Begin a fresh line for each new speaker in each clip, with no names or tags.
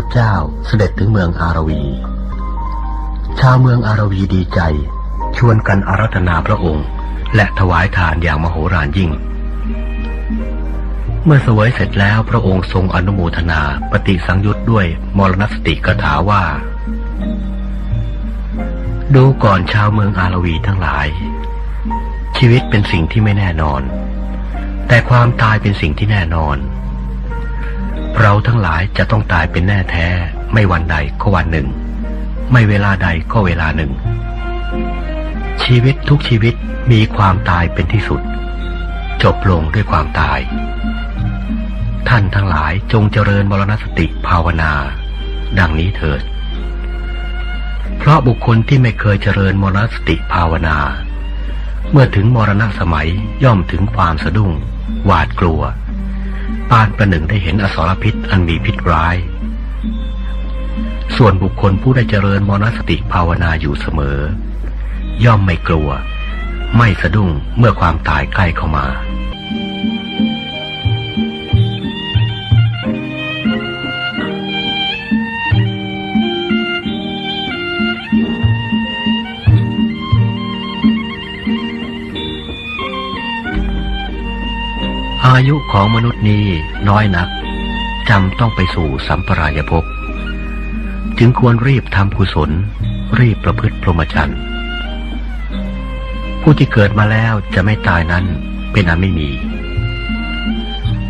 พระเจ้าเสด็จถึงเมืองอารวี ชาวเมืองอารวีดีใจ ชวนกันอารัธนาพระองค์ และถวายทานอย่างมโหฬารยิ่ง เมื่อเสวยเสร็จแล้วพระองค์ทรงอนุโมทนาปฏิสังยุตด้วยมรณสติกถาว่า ดูก่อนชาวเมืองอารวีทั้งหลาย ชีวิตเป็นสิ่งที่ไม่แน่นอน แต่ความตายเป็นสิ่งที่แน่นอน เราทั้งหลายจะต้องตายเป็นแน่แท้ ไม่วันใดก็วันหนึ่ง ไม่เวลาใดก็เวลาหนึ่ง ชีวิตทุกชีวิตมีความตายเป็นที่สุด จบลงด้วยความตาย ท่านทั้งหลายจงเจริญมรณสติภาวนา ดังนี้เถิด เพราะบุคคลที่ไม่เคยเจริญมรณสติภาวนา เมื่อถึงมรณะสมัยย่อมถึงความสะดุ้ง หวาดกลัว ปานประหนึ่งได้เห็นอสรพิษอันมีพิษร้าย ส่วนบุคคลผู้ได้เจริญมรณสติภาวนาอยู่เสมอ ย่อมไม่กลัว ไม่สะดุ้งเมื่อความตายใกล้เข้ามา อายุของมนุษย์นี้น้อยนักจำต้องไปสู่สัมปรายภพจึงควรรีบทำกุศล รีบประพฤติพรหมจรรย์ผู้ที่เกิดมาแล้วจะไม่ตายนั้นเป็นอันไม่มี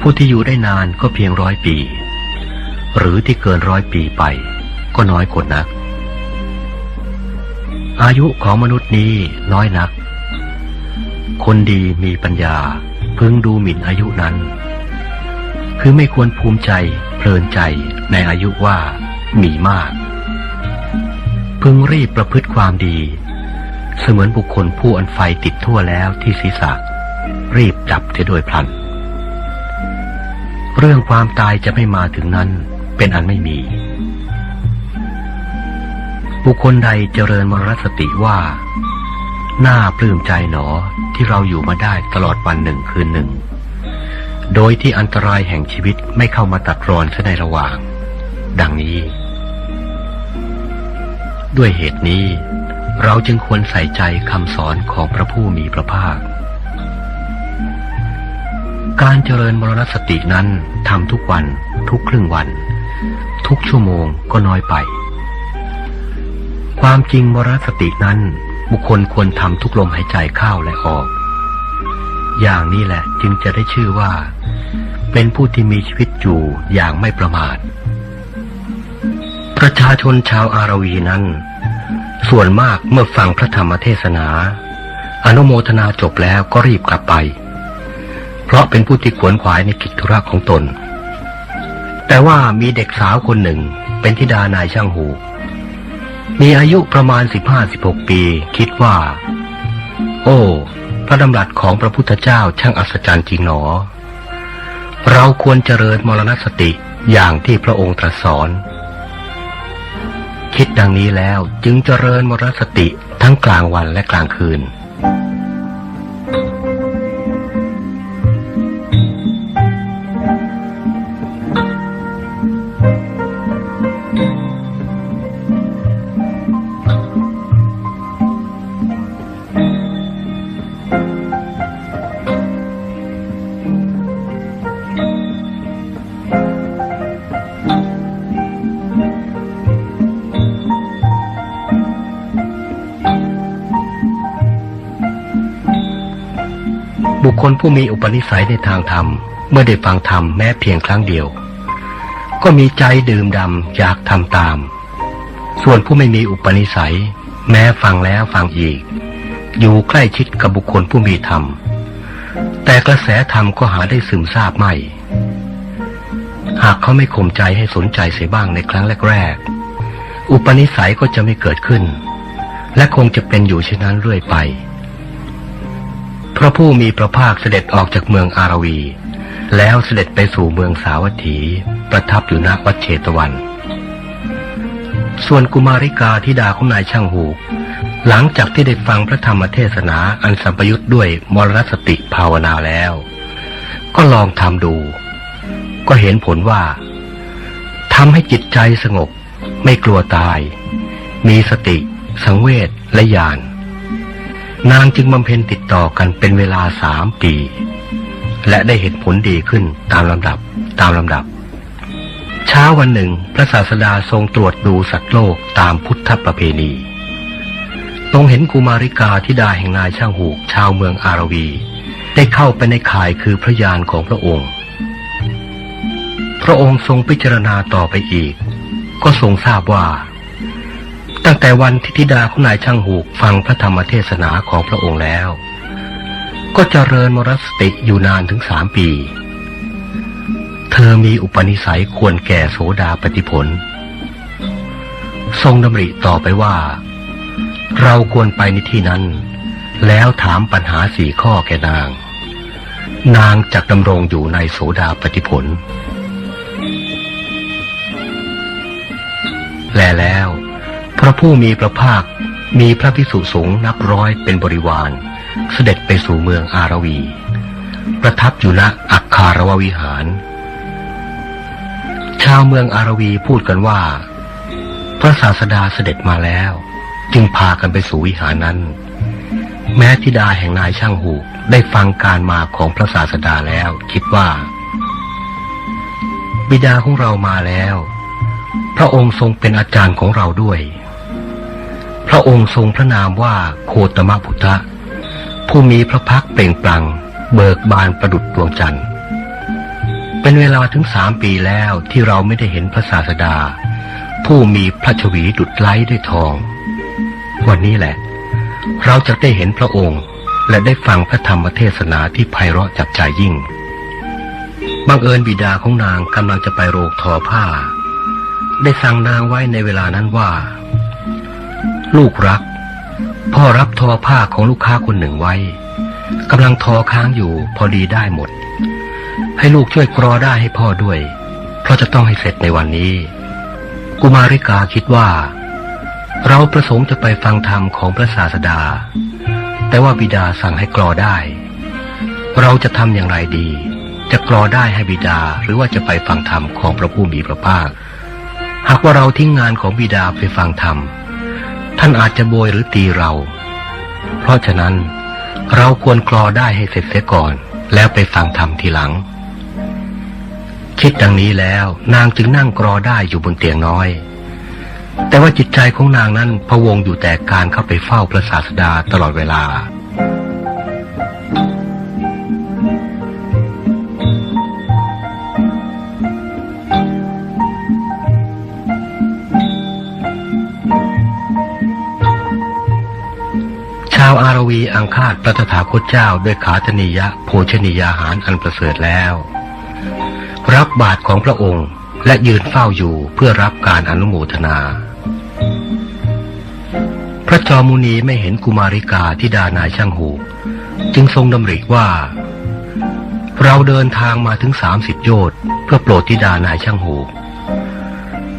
ผู้ที่อยู่ได้นานก็เพียงร้อยปี หรือที่เกินร้อยปีไป ก็น้อยคนนัก อายุของมนุษย์นี้น้อยนัก คนดีมีปัญญา พึงดูหมิ่นอายุนั้น คือไม่ควรภูมิใจเพลินใจในอายุว่ามีมาก พึงรีบประพฤติความดี เสมือนบุคคลผู้อันไฟติดทั่วแล้วที่ศีรษะ รีบจับเสียโดยพลัน เรื่องความตายจะไม่มาถึงนั้นเป็นอันไม่มี บุคคลใดเจริญมรณสติว่า น่าปลื้มใจหนอที่เราอยู่มาได้ตลอดวันหนึ่งคืนหนึ่ง โดยที่อันตรายแห่งชีวิตไม่เข้ามาตัดรอนซะในระหว่าง ดังนี้ ด้วยเหตุนี้ เราจึงควรใส่ใจคำสอนของพระผู้มีพระภาค การเจริญมรณสตินั้นทำทุกวัน ทุกครึ่งวัน ทุกชั่วโมงก็น้อยไป ความจริงมรณสตินั้น บุคคลควรทำทุกลมหายใจเข้าและออก อย่างนี้แหละจึงจะได้ชื่อว่า เป็นผู้ที่มีชีวิตอยู่อย่างไม่ประมาท ประชาชนชาวอารวีนั้น ส่วนมากเมื่อฟังพระธรรมเทศนา อนุโมทนาจบแล้วก็รีบกลับไป เพราะเป็นผู้ที่ขวนขวายในกิจธุระของตน แต่ว่ามีเด็กสาวคนหนึ่งเป็นธิดานายช่างหู มีอายุประมาณสิบห้าสิบหกปี คิดว่า โอ้ พระดำรัสของพระพุทธเจ้าช่างอัศจรรย์จริงหนอ เราควรเจริญมรณสติอย่างที่พระองค์ตรัสสอน คิดดังนี้แล้วจึงเจริญมรณสติทั้งกลางวันและกลางคืน คคลผู้มีอุปนิสัยในทางธรรม เมื่อได้ฟังธรรมแม้เพียงครั้งเดียว ก็มีใจดื่มดำอยากทำตาม ส่วนผู้ไม่มีอุปนิสัย แม้ฟังแล้วฟังอีก อยู่ใกล้ชิดกับบุคคลผู้มีธรรม แต่กระแสธรรมก็หาได้ซึมซาบไม่ หากเขาไม่ข่มใจให้สนใจเสียบ้างในครั้งแรกๆอุปนิสัยก็จะไม่เกิดขึ้น และคงจะเป็นอยู่เช่นนั้นเรื่อยไป พระผู้มีพระภาคเสด็จออกจากเมืองอารวี แล้วเสด็จไปสู่เมืองสาวัตถี ประทับอยู่ณวัดเชตวัน ส่วนกุมาริกาธิดาของนายช่างหู หลังจากที่ได้ฟังพระธรรมเทศนาอันสัมปยุทธ์ด้วยมรณสติภาวนาแล้ว ก็ลองทำดู ก็เห็นผลว่าทำให้จิตใจสงบ ไม่กลัวตาย มีสติ สังเวชและญาณ นางจึงบำเพ็ญติดต่อกันเป็นเวลาสามปี และได้เห็นผลดีขึ้นตามลำดับตามลำดับ เช้าวันหนึ่งพระศาสดาทรงตรวจดูสัตว์โลกตามพุทธประเพณีทรงเห็นกุมาริกาธิดาแห่งนายช่างหูกชาวเมืองอารวี ได้เข้าไปในข่ายคือพระยานของพระองค์ พระองค์ทรงพิจารณาต่อไปอีก ก็ทรงทราบว่า ตั้งแต่วันที่ธิดาของนายช่างหูกฟังพระธรรมเทศนาของพระองค์แล้ว ก็เจริญมรสติอยู่นานถึงสามปี เธอมีอุปนิสัยควรแก่โสดาปฏิผล ทรงดำริต่อไปว่า เราควรไปในที่นั้น แล้วถามปัญหาสี่ข้อแก่นาง นางจักดำรงอยู่ในโสดาปฏิผล แลแล้ว พระผู้มีพระภาคมีพระพิสุสงฆ์นับร้อยเป็นบริวาร เสด็จไปสู่เมืองอารวี ประทับอยู่ณอักคารววิหาร ชาวเมืองอารวีพูดกันว่า พระศาสดาเสด็จมาแล้ว จึงพากันไปสู่วิหารนั้น แม้ธิดาแห่งนายช่างหูได้ฟังการมาของพระศาสดาแล้วคิดว่า บิดาของเรามาแล้ว พระองค์ทรงเป็นอาจารย์ของเราด้วย พระองค์ทรงพระนามว่าโคตมพุทธะ ผู้มีพระพักเปล่งปลั่ง เบิกบานประดุจดวงจันทร์ เป็นเวลาถึงสามปีแล้วที่เราไม่ได้เห็นพระศาสดา ผู้มีพระชวีดุจไล้ด้วยทอง วันนี้แหละ เราจะได้เห็นพระองค์และได้ฟังพระธรรมเทศนาที่ไพเราะจับใจยิ่ง บังเอิญบิดาของนางกำลังจะไปโรงทอผ้า ได้สั่งนางไว้ในเวลานั้นว่า ลูกรัก พ่อรับทอผ้าของลูกค้าคนหนึ่งไว้กำลังทอค้างอยู่พอดีได้หมด ให้ลูกช่วยกรอได้ให้พ่อด้วย เพราะจะต้องให้เสร็จในวันนี้ กุมาริกาคิดว่า เราประสงค์จะไปฟังธรรมของพระศาสดา แต่ว่าบิดาสั่งให้กรอได้ เราจะทำอย่างไรดี จะกรอได้ให้บิดาหรือว่าจะไปฟังธรรมของพระผู้มีพระภาค หากว่าเราทิ้งงานของบิดาไปฟังธรรม ท่านอาจจะโบยหรือตีเรา เพราะฉะนั้นเราควรกรอได้ให้เสร็จเสียก่อน แล้วไปฟังธรรมทีหลัง คิดดังนี้แล้วนางจึงนั่งกรอได้อยู่บนเตียงน้อย แต่ว่าจิตใจของนางนั้นพะวงอยู่แต่การเข้าไปเฝ้าพระศาสดาตลอดเวลา อังคาดพระตถาคตเจ้าด้วยขาธนิยะโภชนียาหารอันประเสริฐแล้ว รับบาตรของพระองค์และยืนเฝ้าอยู่เพื่อรับการอนุโมทนา พระจอมมุนีไม่เห็นกุมาริกาที่ดานายช่างหู จึงทรงดำริว่า เราเดินทางมาถึงสามสิบโยชน์เพื่อโปรดธิดานายช่างหู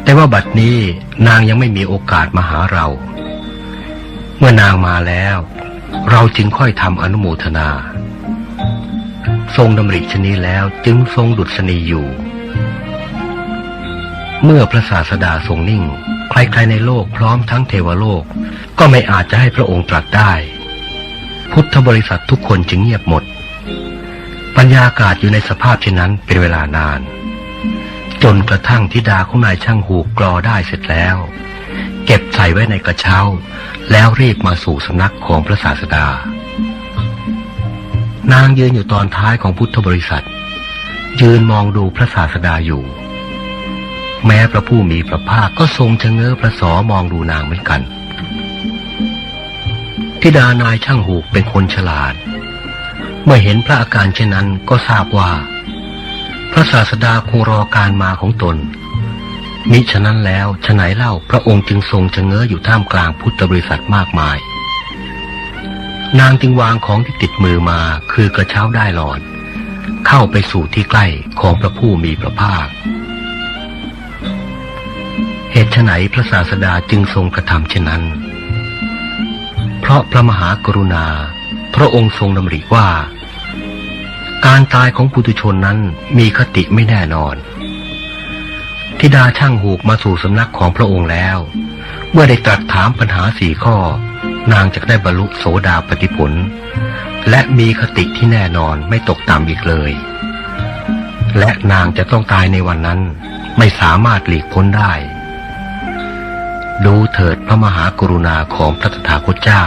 แต่ว่าบัดนี้นางยังไม่มีโอกาสมาหาเรา เมื่อนางมาแล้ว เราจึงค่อยทำอนุโมทนา ทรงดำริชนี้แล้วจึงทรงดุษณีอยู่ เมื่อพระศาสดาทรงนิ่ง ใครๆในโลกพร้อมทั้งเทวโลก ก็ไม่อาจจะให้พระองค์ตรัสได้ พุทธบริษัททุกคนจึงเงียบหมดบรรยากาศอยู่ในสภาพเช่นนั้นเป็นเวลานาน จนกระทั่งธิดาของนายช่างหูกรอได้เสร็จแล้ว เก็บใส่ไว้ในกระเช้า แล้วรีบมาสู่สำนักของพระศาสดา นางยืนอยู่ตอนท้ายของพุทธบริษัท ยืนมองดูพระศาสดาอยู่ แม้พระผู้มีพระภาคก็ทรงชะเง้อพระสอมองดูนางเหมือนกันทิดานายช่างหูกเป็นคนฉลาด เมื่อเห็นพระอาการเช่นนั้นก็ทราบว่า พระศาสดาคงรอการมาของตน มิฉะนั้นแล้วฉไหนเล่าพระองค์จึงทรงชะเง้ออยู่ท่ามกลางพุทธบริษัทมากมาย นางจึงวางของที่ติดมือมาคือกระเช้าได้หลอดเข้าไปสู่ที่ใกล้ของพระผู้มีพระภาค เหตุฉไฉนพระศาสดาจึงทรงกระทำเช่นนั้น เพราะพระมหากรุณา พระองค์ทรงดำริว่า การตายของปุถุชนนั้นมีคติไม่แน่นอน ธิดาช่างหูกมาสู่สำนักของพระองค์แล้ว เมื่อได้ตรัสถามปัญหาสี่ข้อ นางจะได้บรรลุโสดาปติผล และมีคติที่แน่นอนไม่ตกต่ำอีกเลย และนางจะต้องตายในวันนั้นไม่สามารถหลีกพ้นได้ ดูเถิดพระมหากรุณาของพระตถาคตเจ้า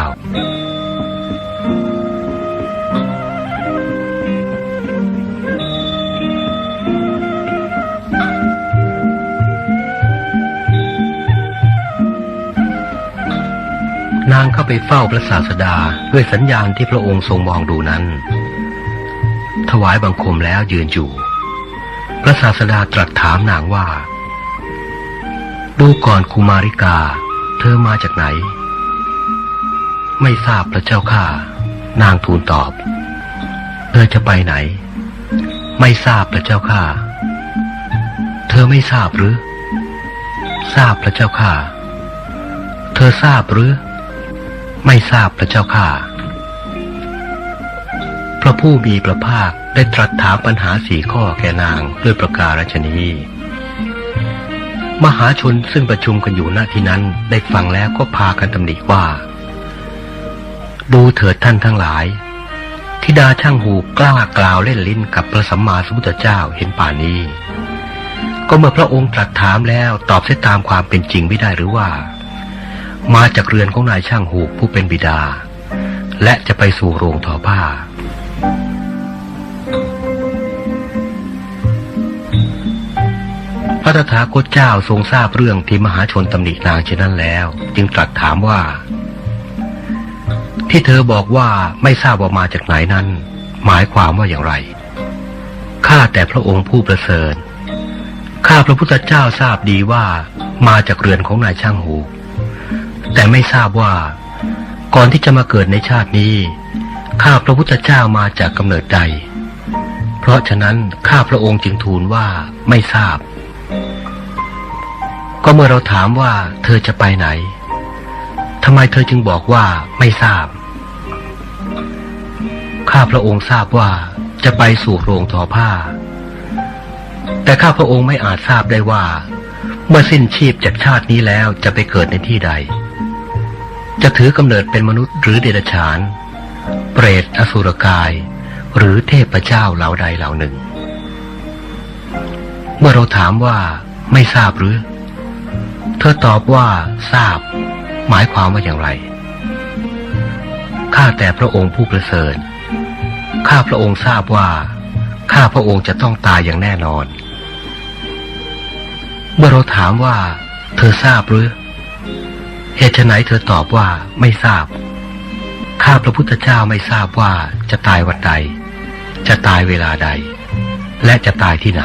นางเข้าไปเฝ้าพระศาสดาด้วยสัญญาณที่พระองค์ทรงมองดูนั้น ถวายบังคมแล้วยืนอยู่ พระศาสดาตรัสถามนางว่า ดูก่อนคุมาริกา เธอมาจากไหน ไม่ทราบพระเจ้าข้านางทูลตอบ เธอจะไปไหน ไม่ทราบพระเจ้าข้าเธอไม่ทราบหรือ ทราบพระเจ้าข้าเธอทราบหรือ ไม่ทราบพระเจ้าข้าพระผู้มีพระภาคได้ตรัสถามปัญหาสี่ข้อแก่นางด้วยประการฉนี้มหาชนซึ่งประชุมกันอยู่ณที่นั้นได้ฟังแล้วก็พากันตำหนิว่า ดูเถิดท่านทั้งหลายทิดาช่างหูกล้ากล่าวเล่นลิ้นกับพระสัมมาสัมพุทธเจ้าเห็นป่านี้ ก็เมื่อพระองค์ตรัสถามแล้วตอบเสียตามความเป็นจริงไม่ได้หรือว่า มาจากเรือนของนายช่างหูกผู้เป็นบิดา และจะไปสู่โรงทอผ้า พระตถาคตเจ้าทรงทราบเรื่องที่มหาชนตำหนินางเช่นนั้นแล้ว จึงตรัสถามว่า ที่เธอบอกว่าไม่ทราบว่ามาจากไหนนั้น หมายความว่าอย่างไรข้าแต่พระองค์ผู้ประเสริฐข้าพระพุทธเจ้าทราบดีว่ามาจากเรือนของนายช่างหู แต่ไม่ทราบว่า ก่อนที่จะมาเกิดในชาตินี้ ข้าพระพุทธเจ้ามาจากกำเนิดใด เพราะฉะนั้นข้าพระองค์จึงทูลว่าไม่ทราบ ก็เมื่อเราถามว่าเธอจะไปไหนทำไมเธอจึงบอกว่าไม่ทราบ ข้าพระองค์ทราบว่าจะไปสู่โรงทอผ้า แต่ข้าพระองค์ไม่อาจทราบได้ว่า เมื่อสิ้นชีพจากชาตินี้แล้วจะไปเกิดในที่ใด จะถือกำเนิดเป็นมนุษย์หรือเดรัจฉาน เปรตอสุรกาย หรือเทพเจ้าเหล่าใดเหล่าหนึ่ง เมื่อเราถามว่าไม่ทราบหรือ เธอตอบว่าทราบ หมายความว่าอย่างไร ข้าแต่พระองค์ผู้ประเสริฐ ข้าพระองค์ทราบว่า ข้าพระองค์จะต้องตายอย่างแน่นอน เมื่อเราถามว่า เธอทราบหรือ เหตุไหนเธอตอบว่าไม่ทราบ ข้าพระพุทธเจ้าไม่ทราบว่าจะตายวันใด จะตายเวลาใด และจะตายที่ไหน